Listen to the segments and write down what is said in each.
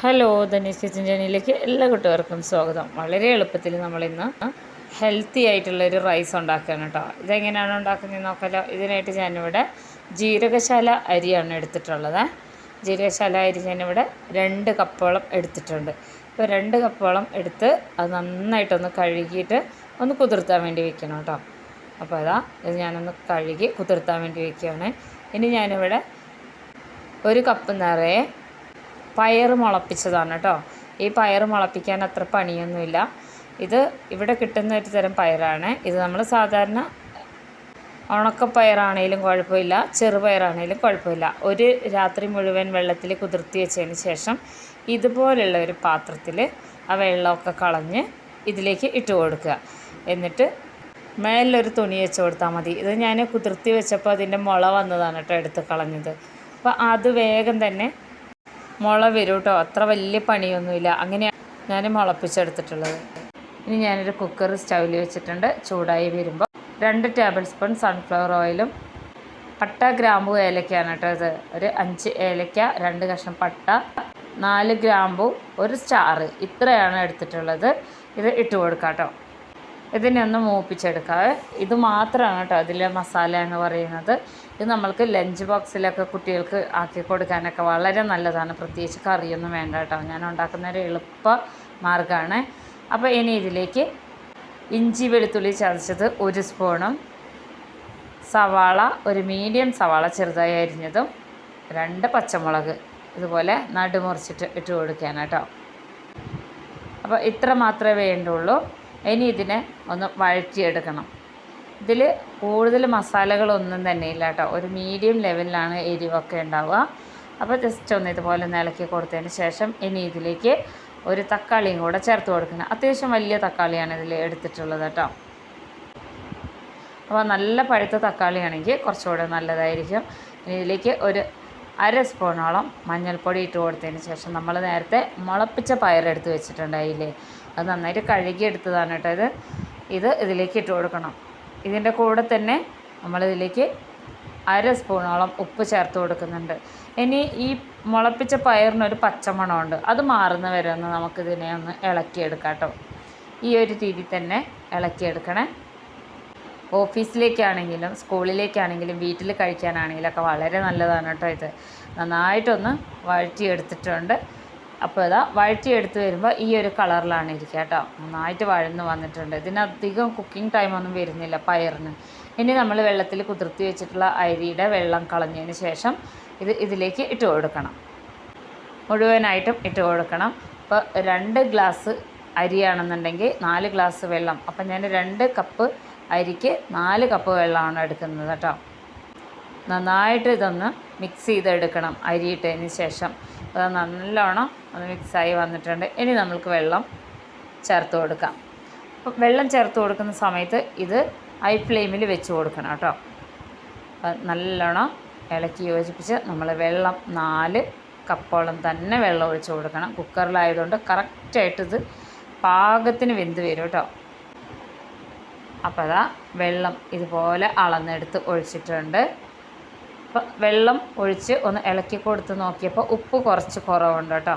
Hello Dhani's kitchen ജേണിയിലേക്ക് എല്ലാ കുട്ടികൾക്കും സ്വാഗതം. വളരെ എളുപ്പത്തിൽ നമ്മളിന്ന് ഹെൽത്തി ആയിട്ടുള്ള ഒരു റൈസ് ഉണ്ടാക്കുകയാണ് കേട്ടോ. ഇതെങ്ങനെയാണ് ഉണ്ടാക്കുന്നത് നോക്കാലോ. ഇതിനായിട്ട് ഞാനിവിടെ ജീരകശാല അരിയാണ് എടുത്തിട്ടുള്ളത്. ജീരകശാല അരി ഞാനിവിടെ രണ്ട് കപ്പോളം എടുത്തിട്ടുണ്ട്. ഇപ്പോൾ രണ്ട് കപ്പോളം എടുത്ത് അത് നന്നായിട്ടൊന്ന് കഴുകിയിട്ട് ഒന്ന് കുതിർത്താൻ വേണ്ടി വെക്കണം കേട്ടോ. അപ്പോൾ അതാ ഇത് ഞാനൊന്ന് കഴുകി കുതിർത്താൻ വേണ്ടി വെക്കുകയാണ്. ഇനി ഞാനിവിടെ ഒരു കപ്പ് നിറയെ പയർ മുളപ്പിച്ചതാണ് കേട്ടോ. ഈ പയർ മുളപ്പിക്കാൻ അത്ര പണിയൊന്നുമില്ല. ഇത് ഇവിടെ കിട്ടുന്ന ഒരു തരം പയറാണ്. ഇത് നമ്മൾ സാധാരണ ഉണക്കപ്പയറാണേലും കുഴപ്പമില്ല ചെറുപയറാണേലും കുഴപ്പമില്ല. ഒരു രാത്രി മുഴുവൻ വെള്ളത്തിൽ കുതിർത്തി വെച്ചതിന് ശേഷം ഇതുപോലുള്ള ഒരു പാത്രത്തിൽ ആ വെള്ളമൊക്കെ കളഞ്ഞ് ഇതിലേക്ക് ഇട്ട് കൊടുക്കുക. എന്നിട്ട് മേലൊരു തുണി വെച്ച് കൊടുത്താൽ മതി. ഇത് ഞാൻ കുതിർത്തി വെച്ചപ്പോൾ അതിന്റെ മുള വന്നതാണ് കേട്ടോ എടുത്ത് കളഞ്ഞത്. അപ്പോൾ അത് വേഗം തന്നെ മുള വരും കേട്ടോ അത്ര വലിയ പണിയൊന്നുമില്ല. അങ്ങനെയാണ് ഞാൻ മുളപ്പിച്ചെടുത്തിട്ടുള്ളത്. ഇനി ഞാനൊരു കുക്കർ സ്റ്റൗവിൽ വെച്ചിട്ടുണ്ട്. ചൂടായി വരുമ്പോൾ രണ്ട് ടേബിൾ സ്പൂൺ സൺഫ്ലവർ ഓയിലും പട്ട ഗ്രാമ്പു ഏലക്കയാണ് കേട്ടോ ഇത്. ഒരു അഞ്ച് ഏലക്ക രണ്ട് കഷ്ണം പട്ട നാല് ഗ്രാമ്പു ഒരു സ്റ്റാർ ഇത്രയാണ് എടുത്തിട്ടുള്ളത്. ഇത് ഇട്ട് കൊടുക്കാം കേട്ടോ ഇതിനെ ഒന്ന് മൂപ്പിച്ചെടുക്കാം. ഇത് മാത്രമാണ് കേട്ടോ അതിലെ മസാല എന്ന് പറയുന്നത്. ഇത് നമ്മൾക്ക് ലഞ്ച് ബോക്സിലൊക്കെ കുട്ടികൾക്ക് ആക്കി കൊടുക്കാനൊക്കെ വളരെ നല്ലതാണ്. പ്രത്യേകിച്ച് കറിയൊന്നും വേണ്ട കേട്ടോ. ഞാൻ ഉണ്ടാക്കുന്ന ഒരു എളുപ്പ മാർഗമാണ്. അപ്പോൾ ഇനി ഇതിലേക്ക് ഇഞ്ചി വെളുത്തുള്ളി ചതച്ചത് ഒരു സ്പൂണും സവാള ഒരു മീഡിയം സവാള ചെറുതായി അരിഞ്ഞതും രണ്ട് പച്ചമുളക് ഇതുപോലെ നടുമുറിച്ചിട്ട് ഇട്ട് കൊടുക്കാൻ അപ്പോൾ ഇത്ര മാത്രമേ വേണ്ടുള്ളൂ. ഇനി ഇതിനെ ഒന്ന് വഴറ്റിയെടുക്കണം. ഇതിൽ കൂടുതൽ മസാലകളൊന്നും തന്നെ ഇല്ല കേട്ടോ. ഒരു മീഡിയം ലെവലിലാണ് എരിവൊക്കെ ഉണ്ടാവുക. അപ്പോൾ ജസ്റ്റ് ഒന്ന് ഇതുപോലെ ഒന്ന് ഇളക്കി കൊടുത്തതിന് ശേഷം ഇനി ഇതിലേക്ക് ഒരു തക്കാളിയും കൂടെ ചേർത്ത് കൊടുക്കണം. അത്യാവശ്യം വലിയ തക്കാളിയാണ് ഇതിൽ എടുത്തിട്ടുള്ളത് കേട്ടോ. അപ്പോൾ നല്ല പഴുത്ത തക്കാളിയാണെങ്കിൽ കുറച്ചുകൂടെ നല്ലതായിരിക്കും. ഇനി ഇതിലേക്ക് ഒരു അര സ്പൂണോളം മഞ്ഞൾപ്പൊടി ഇട്ട് കൊടുത്തതിന് ശേഷം നമ്മൾ നേരത്തെ മുളപ്പിച്ച പയറെടുത്ത് വെച്ചിട്ടുണ്ടായില്ലേ? അത് നന്നായിട്ട് കഴുകിയെടുത്തതാണ് കേട്ടോ ഇത്. ഇത് ഇതിലേക്ക് ഇട്ട് കൊടുക്കണം. ഇതിന്റെ കൂടെ തന്നെ നമ്മളിതിലേക്ക് അര സ്പൂണോളം ഉപ്പ് ചേർത്ത് കൊടുക്കുന്നുണ്ട്. ഇനി ഈ മുളപ്പിച്ച പയറിനൊരു പച്ചമണമുണ്ട് അത് മാറുന്ന വരെ ഒന്ന് നമുക്കിതിനെ ഒന്ന് ഇളക്കിയെടുക്കാം കേട്ടോ. ഈ ഒരു രീതിയിൽ തന്നെ ഇളക്കിയെടുക്കണേ. ഓഫീസിലേക്കാണെങ്കിലും സ്കൂളിലേക്കാണെങ്കിലും വീട്ടിൽ കഴിക്കാനാണെങ്കിലും ഒക്കെ വളരെ നല്ലതാണ് കേട്ടോ ഇത്. നന്നായിട്ടൊന്ന് വഴറ്റിയെടുത്തിട്ടുണ്ട്. അപ്പോൾ ഇതാ വഴറ്റിയെടുത്ത് വരുമ്പോൾ ഈ ഒരു കളറിലാണ് ഇരിക്കുക കേട്ടോ. നന്നായിട്ട് വഴന്ന് വന്നിട്ടുണ്ട്. ഇതിനധികം കുക്കിംഗ് ടൈമൊന്നും വരുന്നില്ല പയറിന്. ഇനി നമ്മൾ വെള്ളത്തിൽ കുതിർത്തി വെച്ചിട്ടുള്ള അരിയുടെ വെള്ളം കളഞ്ഞതിന് ശേഷം ഇത് ഇതിലേക്ക് ഇട്ട് കൊടുക്കണം. മുഴുവനായിട്ടും ഇട്ട് കൊടുക്കണം. ഇപ്പോൾ രണ്ട് ഗ്ലാസ് അരിയാണെന്നുണ്ടെങ്കിൽ നാല് ഗ്ലാസ് വെള്ളം. അപ്പം ഞാൻ രണ്ട് കപ്പ് അരിക്ക് നാല് കപ്പ് വെള്ളമാണ് എടുക്കുന്നത് കേട്ടോ. നന്നായിട്ട് ഇതൊന്ന് മിക്സ് ചെയ്തെടുക്കണം അരിയിട്ടതിന് ശേഷം. അത് നല്ലോണം ഒന്ന് മിക്സായി വന്നിട്ടുണ്ട്. ഇനി നമ്മൾക്ക് വെള്ളം ചേർത്ത് കൊടുക്കാം. അപ്പം വെള്ളം ചേർത്ത് കൊടുക്കുന്ന സമയത്ത് ഇത് ഹൈ ഫ്ലെയിമിൽ വെച്ച് കൊടുക്കണം കേട്ടോ. നല്ലോണം ഇളക്കി യോജിപ്പിച്ച് നമ്മൾ വെള്ളം നാല് കപ്പോളം തന്നെ വെള്ളം ഒഴിച്ച് കൊടുക്കണം. കുക്കറിലായതുകൊണ്ട് കറക്റ്റായിട്ട് ഇത് പാകത്തിന് വെന്ത് വരും കേട്ടോ. അപ്പോൾ അതാ വെള്ളം ഇതുപോലെ അളന്നെടുത്ത് ഒഴിച്ചിട്ടുണ്ട്. അപ്പോൾ വെള്ളം ഒഴിച്ച് ഒന്ന് ഇളക്കി കൊടുത്ത് നോക്കിയപ്പോൾ ഉപ്പ് കുറച്ച് കുറവുണ്ട് കേട്ടോ.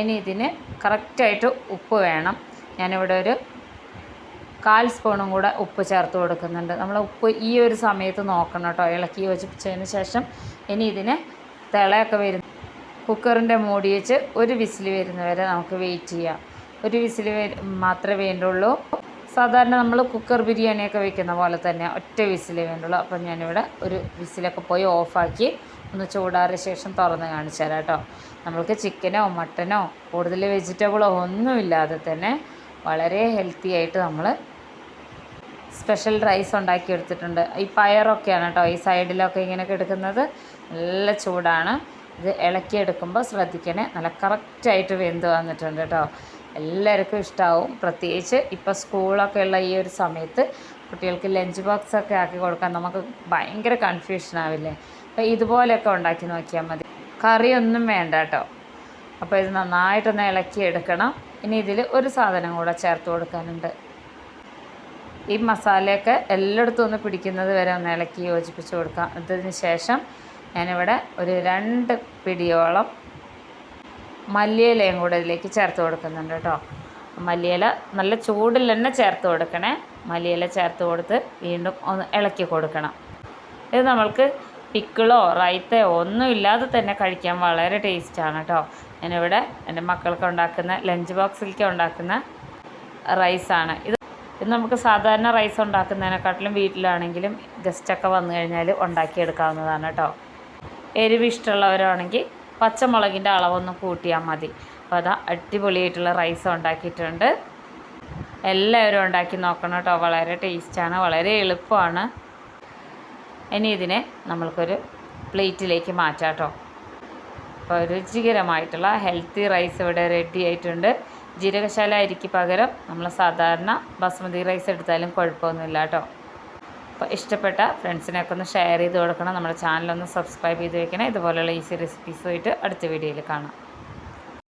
ഇനി ഇതിന് കറക്റ്റായിട്ട് ഉപ്പ് വേണം. ഞാനിവിടെ ഒരു കാൽ സ്പൂണും കൂടെ ഉപ്പ് ചേർത്ത് കൊടുക്കുന്നുണ്ട്. നമ്മൾ ഉപ്പ് ഈ ഒരു സമയത്ത് നോക്കണം കേട്ടോ. ഇളക്കി വെച്ചതിന് ശേഷം ഇനി ഇതിന് തിളയൊക്കെ വരും കുക്കറിന്റെ മൂടി വെച്ച് ഒരു വിസിൽ വരുന്നവരെ നമുക്ക് വെയിറ്റ് ചെയ്യാം. ഒരു വിസിൽ മാത്രമേ വേണ്ടുള്ളൂ. സാധാരണ നമ്മൾ കുക്കർ ബിരിയാണിയൊക്കെ വെക്കുന്ന പോലെ തന്നെ ഒറ്റ വിസിലേ വേണ്ടുള്ളൂ. അപ്പം ഞാനിവിടെ ഒരു വിസിലൊക്കെ പോയി ഓഫാക്കി ഒന്ന് ചൂടാറിയ ശേഷം തുറന്ന് കാണിച്ചു തരാം കേട്ടോ. നമ്മൾക്ക് ചിക്കനോ മട്ടനോ കൂടുതൽ വെജിറ്റബിളോ ഒന്നുമില്ലാതെ തന്നെ വളരെ ഹെൽത്തി ആയിട്ട് നമ്മൾ സ്പെഷ്യൽ റൈസ് ഉണ്ടാക്കി എടുത്തിട്ടുണ്ട്. ഈ പയറൊക്കെയാണ് കേട്ടോ ഈ സൈഡിലൊക്കെ ഇങ്ങനെ കിടക്കുന്നത് നല്ല ചൂടാണ്. ഇത് ഇളക്കിയെടുക്കുമ്പോൾ ശ്രദ്ധിക്കണേ നല്ല കറക്റ്റായിട്ട് വെന്ത് വന്നിട്ടുണ്ട് കേട്ടോ. എല്ലാവർക്കും ഇഷ്ടമാവും പ്രത്യേകിച്ച് ഇപ്പോൾ സ്കൂളൊക്കെ ഉള്ള ഈ ഒരു സമയത്ത് കുട്ടികൾക്ക് ലഞ്ച് ബോക്സ് ഒക്കെ ആക്കി കൊടുക്കാൻ നമുക്ക് ഭയങ്കര കൺഫ്യൂഷൻ ആവില്ലേ? അപ്പോൾ ഇതുപോലെയൊക്കെ ഉണ്ടാക്കി നോക്കിയാൽ മതി. കറിയൊന്നും വേണ്ട കേട്ടോ അപ്പോൾ ഇത് നന്നായിട്ടൊന്ന് ഇളക്കി എടുക്കണം ഇനി ഇതിൽ ഒരു സാധനം കൂടെ ചേർത്ത് കൊടുക്കാനുണ്ട്. ഈ മസാലയൊക്കെ എല്ലായിടത്തും ഒന്ന് പിടിക്കുന്നത് വരെ ഒന്ന് ഇളക്കി യോജിപ്പിച്ച് കൊടുക്കാം. അതിന് ശേഷം ഞാനിവിടെ ഒരു രണ്ട് പിടിയോളം മല്ലിയിലയും കൂടെ ഇതിലേക്ക് ചേർത്ത് കൊടുക്കുന്നുണ്ട് കേട്ടോ. മല്ലിയില നല്ല ചൂടിൽ തന്നെ ചേർത്ത് കൊടുക്കണേ. മല്ലിയില ചേർത്ത് കൊടുത്ത് വീണ്ടും ഒന്ന് ഇളക്കി കൊടുക്കണം. ഇത് നമ്മൾക്ക് പിക്കിളോ റൈത്തയോ ഒന്നും ഇല്ലാതെ തന്നെ കഴിക്കാൻ വളരെ ടേസ്റ്റാണ് കേട്ടോ. ഞാനിവിടെ എന്റെ മക്കൾക്ക് ഉണ്ടാക്കുന്ന ലഞ്ച് ബോക്സിലേക്ക് ഉണ്ടാക്കുന്ന റൈസാണ് ഇത് ഇത് നമുക്ക് സാധാരണ റൈസ് ഉണ്ടാക്കുന്നതിനെക്കാട്ടിലും വീട്ടിലാണെങ്കിലും ഗസ്റ്റൊക്കെ വന്നു കഴിഞ്ഞാൽ ഉണ്ടാക്കിയെടുക്കാവുന്നതാണ് കേട്ടോ. എരിവ് ഇഷ്ടമുള്ളവരാണെങ്കിൽ പച്ചമുളകിന്റെ അളവൊന്ന് കൂട്ടിയാൽ മതി. അപ്പോൾ അതാ അടിപൊളിയായിട്ടുള്ള റൈസ് ഉണ്ടാക്കിയിട്ടുണ്ട്. എല്ലാവരും ഉണ്ടാക്കി നോക്കണം കേട്ടോ. വളരെ ടേസ്റ്റാണ് വളരെ എളുപ്പമാണ്. ഇനി ഇതിനെ നമ്മൾക്കൊരു പ്ലേറ്റിലേക്ക് മാറ്റാം കേട്ടോ. അപ്പോൾ രുചികരമായിട്ടുള്ള ഹെൽത്തി റൈസ് ഇവിടെ റെഡി ആയിട്ടുണ്ട്. ജീരകശാല അരിക്ക് പകരം നമ്മൾ സാധാരണ ബസ്മതി റൈസ് എടുത്താലും കുഴപ്പമൊന്നുമില്ല കേട്ടോ. അപ്പോൾ ഇഷ്ടപ്പെട്ട ഫ്രണ്ട്സിനൊക്കെ ഒന്ന് ഷെയർ ചെയ്ത് കൊടുക്കണം. നമ്മുടെ ചാനലൊന്ന് സബ്സ്ക്രൈബ് ചെയ്ത് വെക്കണം. ഇതുപോലെയുള്ള ഈസി റെസിപ്പീസുമായിട്ട് അടുത്ത വീഡിയോയിൽ കാണാം.